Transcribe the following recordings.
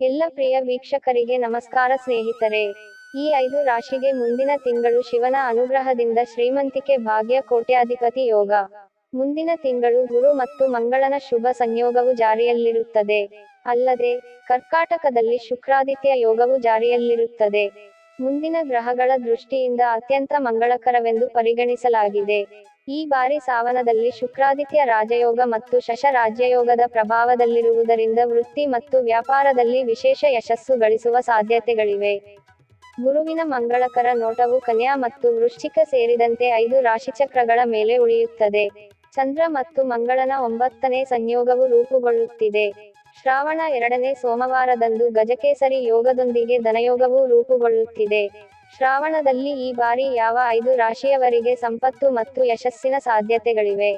ಎಲ್ಲ ಪ್ರಿಯ ವೀಕ್ಷಕರಿಗೆ ನಮಸ್ಕಾರ ಸ್ನೇಹಿತರೆ. ಈ ಐದು ರಾಶಿಗೆ ಮುಂದಿನ ತಿಂಗಳು ಶಿವನ ಅನುಗ್ರಹದಿಂದ ಶ್ರೀಮಂತಿಕೆ ಭಾಗ್ಯ ಕೋಟ್ಯಾಧಿಪತಿ ಯೋಗ. ಮುಂದಿನ ತಿಂಗಳು ಗುರು ಮತ್ತು ಮಂಗಳನ ಶುಭ ಸಂಯೋಗವು ಜಾರಿಯಲ್ಲಿರುತ್ತದೆ. ಅಲ್ಲದೆ, ಕರ್ಕಾಟಕದಲ್ಲಿ ಶುಕ್ರಾದಿತ್ಯ ಯೋಗವು ಜಾರಿಯಲ್ಲಿರುತ್ತದೆ. ಮುಂದಿನ ಗ್ರಹಗಳ ದೃಷ್ಟಿಯಿಂದ ಅತ್ಯಂತ ಮಂಗಳಕರವೆಂದು ಪರಿಗಣಿಸಲಾಗಿದೆ. ಈ ಬಾರಿ ಸಾವನದಲ್ಲಿ ಶುಕ್ರಾದಿತ್ಯ ರಾಜಯೋಗ ಮತ್ತು ಶಶ ರಾಜ್ಯಯೋಗದ ಪ್ರಭಾವದಲ್ಲಿರುವುದರಿಂದ ವೃತ್ತಿ ಮತ್ತು ವ್ಯಾಪಾರದಲ್ಲಿ ವಿಶೇಷ ಯಶಸ್ಸು ಗಳಿಸುವ ಸಾಧ್ಯತೆಗಳಿವೆ. ಗುರುವಿನ ಮಂಗಳಕರ ನೋಟವು ಕನ್ಯಾ ಮತ್ತು ವೃಶ್ಚಿಕ ಸೇರಿದಂತೆ ಐದು ರಾಶಿಚಕ್ರಗಳ ಮೇಲೆ ಉಳಿಯುತ್ತದೆ. ಚಂದ್ರ ಮತ್ತು ಮಂಗಳನ ಒಂಬತ್ತನೇ ಸಂಯೋಗವು ರೂಪುಗೊಳ್ಳುತ್ತಿದೆ. ಶ್ರಾವಣ ಎರಡನೇ ಸೋಮವಾರದಂದು ಗಜಕೇಸರಿ ಯೋಗದೊಂದಿಗೆ ಧನಯೋಗವೂ ರೂಪುಗೊಳ್ಳುತ್ತಿದೆ. ಶ್ರಾವಣದಲ್ಲಿ ಈ ಬಾರಿ ಯಾವ ಐದು ರಾಶಿಯವರಿಗೆ ಸಂಪತ್ತು ಮತ್ತು ಯಶಸ್ಸಿನ ಸಾಧ್ಯತೆಗಳಿವೆ?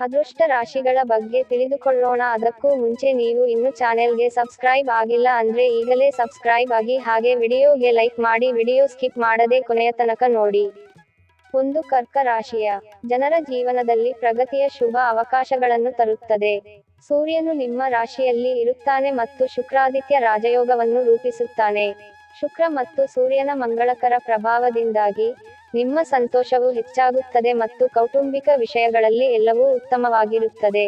ಅದೃಷ್ಟ ರಾಶಿಗಳ ಬಗ್ಗೆ ತಿಳಿದುಕೊಳ್ಳೋಣ. ಅದಕ್ಕೂ ಮುಂಚೆ ನೀವು ಇನ್ನು ಚಾನೆಲ್ಗೆ ಸಬ್ಸ್ಕ್ರೈಬ್ ಆಗಿಲ್ಲ ಅಂದ್ರೆ ಈಗಲೇ ಸಬ್ಸ್ಕ್ರೈಬ್ ಆಗಿ ಹಾಗೆ ವಿಡಿಯೋಗೆ ಲೈಕ್ ಮಾಡಿ. ವಿಡಿಯೋ ಸ್ಕಿಪ್ ಮಾಡದೆ ಕೊನೆಯ ತನಕ ನೋಡಿ. ಒಂದು ಕರ್ಕ ರಾಶಿಯ ಜನರ ಜೀವನದಲ್ಲಿ ಪ್ರಗತಿಯ ಶುಭ ಅವಕಾಶಗಳನ್ನು ತರುತ್ತದೆ. ಸೂರ್ಯನು ನಿಮ್ಮ ರಾಶಿಯಲ್ಲಿ ಇರುತ್ತಾನೆ ಮತ್ತು ಶುಕ್ರಾದಿತ್ಯ ರಾಜಯೋಗವನ್ನು ರೂಪಿಸುತ್ತಾನೆ. ಶುಕ್ರ ಮತ್ತು ಸೂರ್ಯನ ಮಂಗಳಕರ ಪ್ರಭಾವದಿಂದಾಗಿ ನಿಮ್ಮ ಸಂತೋಷವು ಹೆಚ್ಚಾಗುತ್ತದೆ ಮತ್ತು ಕೌಟುಂಬಿಕ ವಿಷಯಗಳಲ್ಲಿ ಎಲ್ಲವೂ ಉತ್ತಮವಾಗಿರುತ್ತದೆ.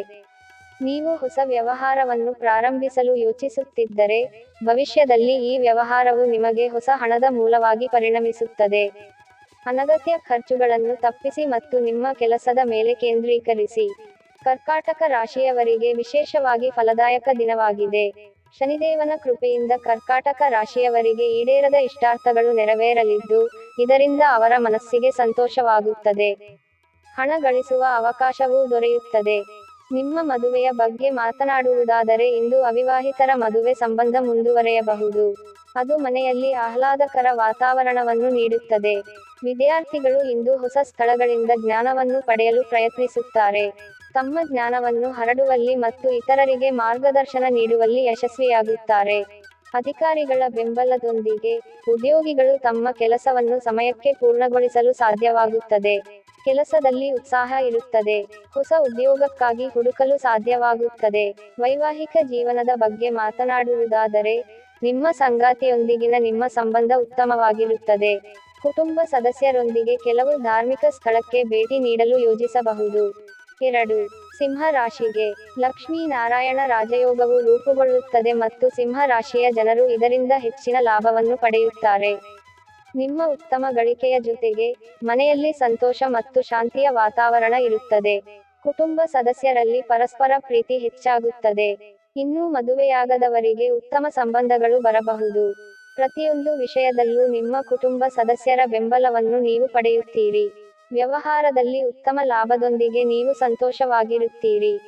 ನೀವು ಹೊಸ ವ್ಯವಹಾರವನ್ನು ಪ್ರಾರಂಭಿಸಲು ಯೋಚಿಸುತ್ತಿದ್ದರೆ, ಭವಿಷ್ಯದಲ್ಲಿ ಈ ವ್ಯವಹಾರವು ನಿಮಗೆ ಹೊಸ ಹಣದ ಮೂಲವಾಗಿ ಪರಿಣಮಿಸುತ್ತದೆ. ಅನಗತ್ಯ ಖರ್ಚುಗಳನ್ನು ತಪ್ಪಿಸಿ ಮತ್ತು ನಿಮ್ಮ ಕೆಲಸದ ಮೇಲೆ ಕೇಂದ್ರೀಕರಿಸಿ. ಕರ್ಕಾಟಕ ರಾಶಿಯವರಿಗೆ ವಿಶೇಷವಾಗಿ ಫಲದಾಯಕ ದಿನವಾಗಿದೆ. ಶನಿದೇವನ ಕೃಪೆಯಿಂದ ಕರ್ಕಾಟಕ ರಾಶಿಯವರಿಗೆ ಈಡೇರದ ಇಷ್ಟಾರ್ಥಗಳು ನೆರವೇರಲಿದ್ದು, ಇದರಿಂದ ಅವರ ಮನಸ್ಸಿಗೆ ಸಂತೋಷವಾಗುತ್ತದೆ. ಹಣ ಗಳಿಸುವ ಅವಕಾಶವೂ ದೊರೆಯುತ್ತದೆ. ನಿಮ್ಮ ಮದುವೆಯ ಬಗ್ಗೆ ಮಾತನಾಡುವುದಾದರೆ ಇಂದು ಅವಿವಾಹಿತರ ಮದುವೆ ಸಂಬಂಧ ಮುಂದುವರೆಯಬಹುದು. ಅದು ಮನೆಯಲ್ಲಿ ಆಹ್ಲಾದಕರ ವಾತಾವರಣವನ್ನು ನೀಡುತ್ತದೆ. ವಿದ್ಯಾರ್ಥಿಗಳು ಇಂದು ಹೊಸ ಸ್ಥಳಗಳಿಂದ ಜ್ಞಾನವನ್ನು ಪಡೆಯಲು ಪ್ರಯತ್ನಿಸುತ್ತಾರೆ. ತಮ್ಮ ಜ್ಞಾನವನ್ನು ಹರಡುವಲ್ಲಿ ಮತ್ತು ಇತರರಿಗೆ ಮಾರ್ಗದರ್ಶನ ನೀಡುವಲ್ಲಿ ಯಶಸ್ವಿಯಾಗುತ್ತಾರೆ. ಅಧಿಕಾರಿಗಳ ಬೆಂಬಲದೊಂದಿಗೆ ಉದ್ಯೋಗಿಗಳು ತಮ್ಮ ಕೆಲಸವನ್ನು ಸಮಯಕ್ಕೆ ಪೂರ್ಣಗೊಳಿಸಲು ಸಾಧ್ಯವಾಗುತ್ತದೆ. ಕೆಲಸದಲ್ಲಿ ಉತ್ಸಾಹ ಇರುತ್ತದೆ. ಹೊಸ ಉದ್ಯೋಗಕ್ಕಾಗಿ ಹುಡುಕಲು ಸಾಧ್ಯವಾಗುತ್ತದೆ. ವೈವಾಹಿಕ ಜೀವನದ ಬಗ್ಗೆ ಮಾತನಾಡುವುದಾದರೆ, ನಿಮ್ಮ ಸಂಗಾತಿಯೊಂದಿಗಿನ ನಿಮ್ಮ ಸಂಬಂಧ ಉತ್ತಮವಾಗಿರುತ್ತದೆ. ಕುಟುಂಬ ಸದಸ್ಯರೊಂದಿಗೆ ಕೆಲವು ಧಾರ್ಮಿಕ ಸ್ಥಳಕ್ಕೆ ಭೇಟಿ ನೀಡಲು ಯೋಜಿಸಬಹುದು. ಎರಡು ಸಿಂಹ ರಾಶಿಗೆ ಲಕ್ಷ್ಮೀ ನಾರಾಯಣ ರಾಜಯೋಗವು ರೂಪುಗೊಳ್ಳುತ್ತದೆ ಮತ್ತು ಸಿಂಹ ರಾಶಿಯ ಜನರು ಇದರಿಂದ ಹೆಚ್ಚಿನ ಲಾಭವನ್ನು ಪಡೆಯುತ್ತಾರೆ. ನಿಮ್ಮ ಉತ್ತಮ ಗಳಿಕೆಯ ಜೊತೆಗೆ, ಮನೆಯಲ್ಲಿ ಸಂತೋಷ ಮತ್ತು ಶಾಂತಿಯ ವಾತಾವರಣ ಇರುತ್ತದೆ. ಕುಟುಂಬ ಸದಸ್ಯರಲ್ಲಿ ಪರಸ್ಪರ ಪ್ರೀತಿ ಹೆಚ್ಚಾಗುತ್ತದೆ. ಇನ್ನೂ ಮದುವೆಯಾಗದವರಿಗೆ ಉತ್ತಮ ಸಂಬಂಧಗಳು ಬರಬಹುದು. ಪ್ರತಿಯೊಂದು ವಿಷಯದಲ್ಲೂ ನಿಮ್ಮ ಕುಟುಂಬ ಸದಸ್ಯರ ಬೆಂಬಲವನ್ನು ನೀವು ಪಡೆಯುತ್ತೀರಿ. ವ್ಯವಹಾರದಲ್ಲಿ ಉತ್ತಮ ಲಾಭದೊಂದಿಗೆ ನೀವು ಸಂತೋಷವಾಗಿರುತ್ತೀರಿ.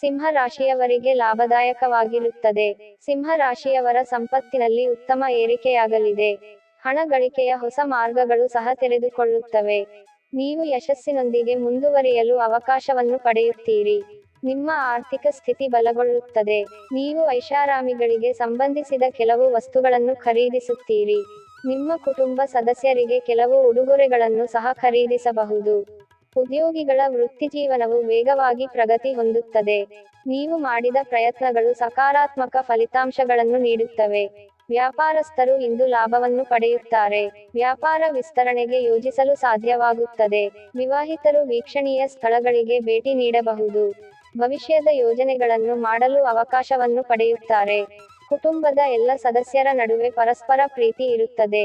ಸಿಂಹ ರಾಶಿಯವರಿಗೆ ಲಾಭದಾಯಕವಾಗಿರುತ್ತದೆ. ಸಿಂಹ ರಾಶಿಯವರ ಸಂಪತ್ತಿನಲ್ಲಿ ಉತ್ತಮ ಏರಿಕೆಯಾಗಲಿದೆ. ಹಣ ಗಳಿಕೆಯ ಹೊಸ ಮಾರ್ಗಗಳು ಸಹ ತೆರೆದುಕೊಳ್ಳುತ್ತವೆ. ನೀವು ಯಶಸ್ಸಿನೊಂದಿಗೆ ಮುಂದುವರಿಯಲು ಅವಕಾಶವನ್ನು ಪಡೆಯುತ್ತೀರಿ. ನಿಮ್ಮ ಆರ್ಥಿಕ ಸ್ಥಿತಿ ಬಲಗೊಳ್ಳುತ್ತದೆ. ನೀವು ಐಷಾರಾಮಿಗಳಿಗೆ ಸಂಬಂಧಿಸಿದ ಕೆಲವು ವಸ್ತುಗಳನ್ನು ಖರೀದಿಸುತ್ತೀರಿ. ನಿಮ್ಮ ಕುಟುಂಬ ಸದಸ್ಯರಿಗೆ ಕೆಲವು ಉಡುಗೊರೆಗಳನ್ನು ಸಹ ಖರೀದಿಸಬಹುದು. ಉದ್ಯೋಗಿಗಳ ವೃತ್ತಿಜೀವನವು ವೇಗವಾಗಿ ಪ್ರಗತಿ ಹೊಂದುತ್ತದೆ. ನೀವು ಮಾಡಿದ ಪ್ರಯತ್ನಗಳು ಸಕಾರಾತ್ಮಕ ಫಲಿತಾಂಶಗಳನ್ನು ನೀಡುತ್ತವೆ. ವ್ಯಾಪಾರಸ್ಥರು ಇಂದು ಲಾಭವನ್ನು ಪಡೆಯುತ್ತಾರೆ. ವ್ಯಾಪಾರ ವಿಸ್ತರಣೆಗೆ ಯೋಜಿಸಲು ಸಾಧ್ಯವಾಗುತ್ತದೆ. ವಿವಾಹಿತರು ವೀಕ್ಷಣೀಯ ಸ್ಥಳಗಳಿಗೆ ಭೇಟಿ ನೀಡಬಹುದು. ಭವಿಷ್ಯದ ಯೋಜನೆಗಳನ್ನು ಮಾಡಲು ಅವಕಾಶವನ್ನು ಪಡೆಯುತ್ತಾರೆ. ಕುಟುಂಬದ ಎಲ್ಲ ಸದಸ್ಯರ ನಡುವೆ ಪರಸ್ಪರ ಪ್ರೀತಿ ಇರುತ್ತದೆ.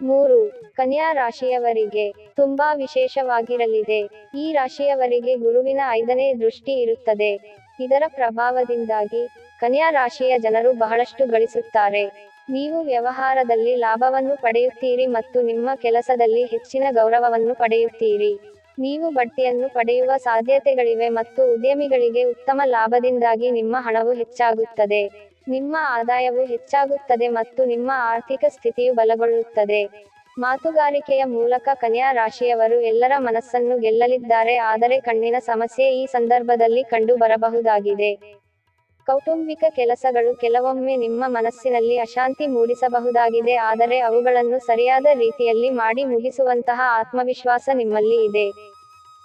ಮೂರು, ಕನ್ಯಾ ರಾಶಿಯವರಿಗೆ ತುಂಬಾ ವಿಶೇಷವಾಗಿರಲಿದೆ. ಈ ರಾಶಿಯವರಿಗೆ ಗುರುವಿನ ಐದನೇ ದೃಷ್ಟಿ ಇರುತ್ತದೆ. ಇದರ ಪ್ರಭಾವದಿಂದಾಗಿ ಕನ್ಯಾ ರಾಶಿಯ ಜನರು ಬಹಳಷ್ಟು ಗಳಿಸುತ್ತಾರೆ. ನೀವು ವ್ಯವಹಾರದಲ್ಲಿ ಲಾಭವನ್ನು ಪಡೆಯುತ್ತೀರಿ ಮತ್ತು ನಿಮ್ಮ ಕೆಲಸದಲ್ಲಿ ಹೆಚ್ಚಿನ ಗೌರವವನ್ನು ಪಡೆಯುತ್ತೀರಿ. ನೀವು ಬಡ್ತಿಯನ್ನು ಪಡೆಯುವ ಸಾಧ್ಯತೆಗಳಿವೆ ಮತ್ತು ಉದ್ಯಮಿಗಳಿಗೆ ಉತ್ತಮ ಲಾಭದಿಂದಾಗಿ ನಿಮ್ಮ ಹಣವು ಹೆಚ್ಚಾಗುತ್ತದೆ. ನಿಮ್ಮ ಆದಾಯವು ಹೆಚ್ಚಾಗುತ್ತದೆ ಮತ್ತು ನಿಮ್ಮ ಆರ್ಥಿಕ ಸ್ಥಿತಿಯು ಬಲಗೊಳ್ಳುತ್ತದೆ. ಮಾತುಗಾರಿಕೆಯ ಮೂಲಕ ಕನ್ಯಾ ರಾಶಿಯವರು ಎಲ್ಲರ ಮನಸ್ಸನ್ನು ಗೆಲ್ಲಲಿದ್ದಾರೆ, ಆದರೆ ಕಣ್ಣಿನ ಸಮಸ್ಯೆ ಈ ಸಂದರ್ಭದಲ್ಲಿ ಕಂಡು ಬರಬಹುದಾಗಿದೆ ಕೌಟುಂಬಿಕ ಕೆಲಸಗಳು ಕೆಲವೊಮ್ಮೆ ನಿಮ್ಮ ಮನಸ್ಸಿನಲ್ಲಿ ಅಶಾಂತಿ ಮೂಡಿಸಬಹುದಾಗಿದೆ, ಆದರೆ ಅವುಗಳನ್ನು ಸರಿಯಾದ ರೀತಿಯಲ್ಲಿ ಮಾಡಿ ಮುಗಿಸುವಂತಹ ಆತ್ಮವಿಶ್ವಾಸ ನಿಮ್ಮಲ್ಲಿ ಇದೆ.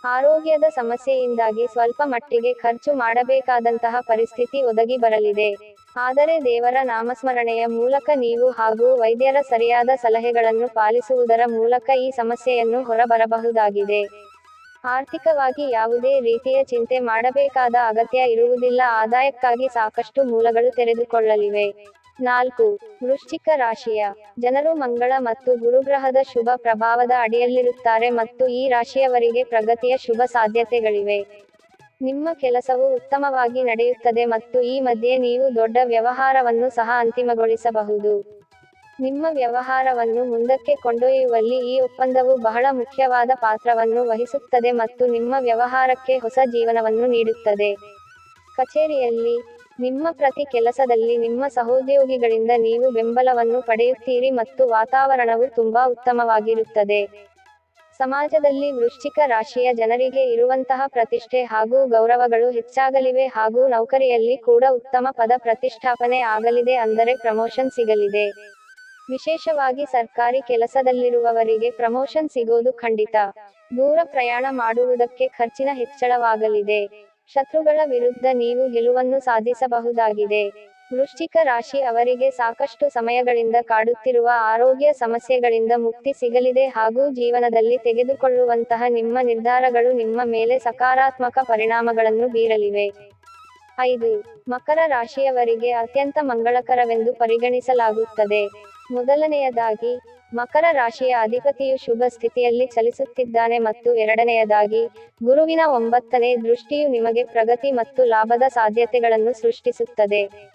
ಆರೋಗ್ಯದ ಸಮಸ್ಯೆಯಿಂದಾಗಿ ಸ್ವಲ್ಪ ಮಟ್ಟಿಗೆ ಖರ್ಚು ಮಾಡಬೇಕಾದಂತಹ ಪರಿಸ್ಥಿತಿ ಒದಗಿ ಬರಲಿದೆ. ಆದರೆ ದೇವರ ನಾಮಸ್ಮರಣೆಯ ಮೂಲಕ ನೀವು ಹಾಗೂ ವೈದ್ಯರ ಸರಿಯಾದ ಸಲಹೆಗಳನ್ನು ಪಾಲಿಸುವುದರ ಮೂಲಕ ಈ ಸಮಸ್ಯೆಯನ್ನು ಹೊರಬರಬಹುದಾಗಿದೆ. ಆರ್ಥಿಕವಾಗಿ ಯಾವುದೇ ರೀತಿಯ ಚಿಂತೆ ಮಾಡಬೇಕಾದ ಅಗತ್ಯ ಇರುವುದಿಲ್ಲ, ಆದಾಯಕ್ಕಾಗಿ ಸಾಕಷ್ಟು ಮೂಲಗಳು ತೆರೆದುಕೊಳ್ಳಲಿವೆ. ನಾಲ್ಕು, ವೃಶ್ಚಿಕ ರಾಶಿಯ ಜನರು ಮಂಗಳ ಮತ್ತು ಗುರುಗ್ರಹದ ಶುಭ ಪ್ರಭಾವದ ಅಡಿಯಲ್ಲಿರುತ್ತಾರೆ ಮತ್ತು ಈ ರಾಶಿಯವರಿಗೆ ಪ್ರಗತಿಯ ಶುಭ ಸಾಧ್ಯತೆಗಳಿವೆ. ನಿಮ್ಮ ಕೆಲಸವು ಉತ್ತಮವಾಗಿ ನಡೆಯುತ್ತದೆ ಮತ್ತು ಈ ಮಧ್ಯೆ ನೀವು ದೊಡ್ಡ ವ್ಯವಹಾರವನ್ನು ಸಹ ಅಂತಿಮಗೊಳಿಸಬಹುದು. ನಿಮ್ಮ ವ್ಯವಹಾರವನ್ನು ಮುಂದಕ್ಕೆ ಕೊಂಡೊಯ್ಯುವಲ್ಲಿ ಈ ಒಪ್ಪಂದವು ಬಹಳ ಮುಖ್ಯವಾದ ಪಾತ್ರವನ್ನು ವಹಿಸುತ್ತದೆ ಮತ್ತು ನಿಮ್ಮ ವ್ಯವಹಾರಕ್ಕೆ ಹೊಸ ಜೀವನವನ್ನು ನೀಡುತ್ತದೆ. ಕಚೇರಿಯಲ್ಲಿ, ನಿಮ್ಮ ಪ್ರತಿ ಕೆಲಸದಲ್ಲಿ ನಿಮ್ಮ ಸಹೋದ್ಯೋಗಿಗಳಿಂದ ನೀವು ಬೆಂಬಲವನ್ನು ಪಡೆಯುತ್ತೀರಿ ಮತ್ತು ವಾತಾವರಣವು ತುಂಬಾ ಉತ್ತಮವಾಗಿರುತ್ತದೆ. ಸಮಾಜದಲ್ಲಿ ವೃಶ್ಚಿಕ ರಾಶಿಯ ಜನರಿಗೆ ಇರುವಂತಹ ಪ್ರತಿಷ್ಠೆ ಹಾಗೂ ಗೌರವಗಳು ಹೆಚ್ಚಾಗಲಿವೆ ಹಾಗೂ ನೌಕರಿಯಲ್ಲಿ ಕೂಡ ಉತ್ತಮ ಪದ ಪ್ರತಿಷ್ಠಾಪನೆ ಆಗಲಿದೆ ಅಂದರೆ ಪ್ರಮೋಷನ್ ಸಿಗಲಿದೆ. ವಿಶೇಷವಾಗಿ ಸರ್ಕಾರಿ ಕೆಲಸದಲ್ಲಿರುವವರಿಗೆ ಪ್ರಮೋಷನ್ ಸಿಗೋದು ಖಂಡಿತ. ದೂರ ಪ್ರಯಾಣ ಮಾಡುವುದಕ್ಕೆ ಖರ್ಚಿನ ಹೆಚ್ಚಳವಾಗಲಿದೆ. ಶತ್ರುಗಳ ವಿರುದ್ಧ ನೀವು ಗೆಲುವನ್ನು ಸಾಧಿಸಬಹುದಾಗಿದೆ. ವೃಶ್ಚಿಕ ರಾಶಿ ಅವರಿಗೆ ಸಾಕಷ್ಟು ಸಮಯಗಳಿಂದ ಕಾಡುತ್ತಿರುವ ಆರೋಗ್ಯ ಸಮಸ್ಯೆಗಳಿಂದ ಮುಕ್ತಿ ಸಿಗಲಿದೆ ಹಾಗೂ ಜೀವನದಲ್ಲಿ ತೆಗೆದುಕೊಳ್ಳುವಂತಹ ನಿಮ್ಮ ನಿರ್ಧಾರಗಳು ನಿಮ್ಮ ಮೇಲೆ ಸಕಾರಾತ್ಮಕ ಪರಿಣಾಮಗಳನ್ನು ಬೀರಲಿವೆ. ಐದು, ಮಕರ ರಾಶಿಯವರಿಗೆ ಅತ್ಯಂತ ಮಂಗಳಕರವೆಂದು ಪರಿಗಣಿಸಲಾಗುತ್ತದೆ. ಮೊದಲನೆಯದಾಗಿ, ಮಕರ ರಾಶಿಯ ಅಧಿಪತಿಯು ಶುಭ ಸ್ಥಿತಿಯಲ್ಲಿ ಚಲಿಸುತ್ತಿದ್ದಾನೆ ಮತ್ತು ಎರಡನೆಯದಾಗಿ, ಗುರುವಿನ ಒಂಬತ್ತನೇ ದೃಷ್ಟಿಯು ನಿಮಗೆ ಪ್ರಗತಿ ಮತ್ತು ಲಾಭದ ಸಾಧ್ಯತೆಗಳನ್ನು ಸೃಷ್ಟಿಸುತ್ತದೆ.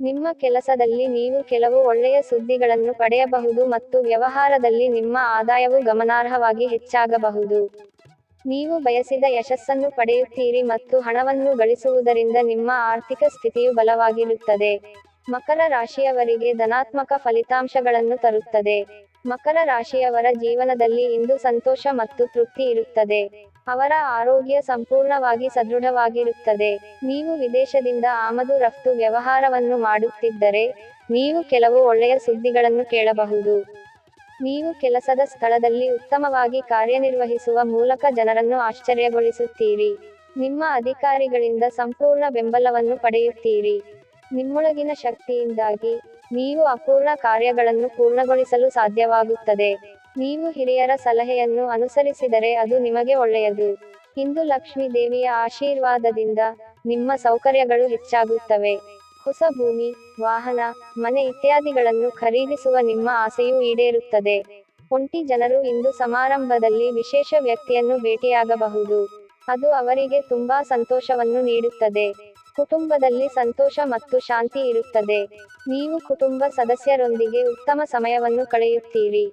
ನಿಮ್ಮ ಕೆಲಸದಲ್ಲಿ ನೀವು ಕೆಲವು ಒಳ್ಳೆಯ ಸುದ್ದಿಗಳನ್ನು ಪಡೆಯಬಹುದು ಮತ್ತು ವ್ಯವಹಾರದಲ್ಲಿ ನಿಮ್ಮ ಆದಾಯವು ಗಮನಾರ್ಹವಾಗಿ ಹೆಚ್ಚಾಗಬಹುದು. ನೀವು ಬಯಸಿದ ಯಶಸ್ಸನ್ನು ಪಡೆಯುತ್ತೀರಿ ಮತ್ತು ಹಣವನ್ನು ಗಳಿಸುವುದರಿಂದ ನಿಮ್ಮ ಆರ್ಥಿಕ ಸ್ಥಿತಿಯು ಬಲವಾಗಿರುತ್ತದೆ. ಮಕರ ರಾಶಿಯವರಿಗೆ ಧನಾತ್ಮಕ ಫಲಿತಾಂಶಗಳನ್ನು ತರುತ್ತದೆ. ಮಕರ ರಾಶಿಯವರ ಜೀವನದಲ್ಲಿ ಇಂದು ಸಂತೋಷ ಮತ್ತು ತೃಪ್ತಿ ಇರುತ್ತದೆ. ಅವರ ಆರೋಗ್ಯ ಸಂಪೂರ್ಣವಾಗಿ ಸದೃಢವಾಗಿರುತ್ತದೆ. ನೀವು ವಿದೇಶದಿಂದ ಆಮದು ರಫ್ತು ವ್ಯವಹಾರವನ್ನು ಮಾಡುತ್ತಿದ್ದರೆ, ನೀವು ಕೆಲವು ಒಳ್ಳೆಯ ಸುದ್ದಿಗಳನ್ನು ಕೇಳಬಹುದು. ನೀವು ಕೆಲಸದ ಸ್ಥಳದಲ್ಲಿ ಉತ್ತಮವಾಗಿ ಕಾರ್ಯನಿರ್ವಹಿಸುವ ಮೂಲಕ ಜನರನ್ನು ಆಶ್ಚರ್ಯಗೊಳಿಸುತ್ತೀರಿ. ನಿಮ್ಮ ಅಧಿಕಾರಿಗಳಿಂದ ಸಂಪೂರ್ಣ ಬೆಂಬಲವನ್ನು ಪಡೆಯುತ್ತೀರಿ. ನಿಮ್ಮೊಳಗಿನ ಶಕ್ತಿಯಿಂದಾಗಿ, ನೀವು ಅಪೂರ್ಣ ಕಾರ್ಯಗಳನ್ನು ಪೂರ್ಣಗೊಳಿಸಲು ಸಾಧ್ಯವಾಗುತ್ತದೆ. ನೀವು ಹಿರಿಯರ ಸಲಹೆಯನ್ನು ಅನುಸರಿಸಿದರೆ ಅದು ನಿಮಗೆ ಒಳ್ಳೆಯದು. ಇಂದು ಲಕ್ಷ್ಮೀ ದೇವಿಯ ಆಶೀರ್ವಾದದಿಂದ ನಿಮ್ಮ ಸೌಕರ್ಯಗಳು ಹೆಚ್ಚಾಗುತ್ತವೆ. ಹೊಸ ಭೂಮಿ, ವಾಹನ, ಮನೆ ಇತ್ಯಾದಿಗಳನ್ನು ಖರೀದಿಸುವ ನಿಮ್ಮ ಆಸೆಯೂ ಈಡೇರುತ್ತದೆ. ಒಂಟಿ ಜನರು ಇಂದು ಸಮಾರಂಭದಲ್ಲಿ ವಿಶೇಷ ವ್ಯಕ್ತಿಯನ್ನು ಭೇಟಿಯಾಗಬಹುದು. ಅದು ಅವರಿಗೆ ತುಂಬಾ ಸಂತೋಷವನ್ನು ನೀಡುತ್ತದೆ. ಕುಟುಂಬದಲ್ಲಿ ಸಂತೋಷ ಮತ್ತು ಶಾಂತಿ ಇರುತ್ತದೆ. ನೀವು ಕುಟುಂಬ ಸದಸ್ಯರೊಂದಿಗೆ ಉತ್ತಮ ಸಮಯವನ್ನು ಕಳೆಯುತ್ತೀರಿ.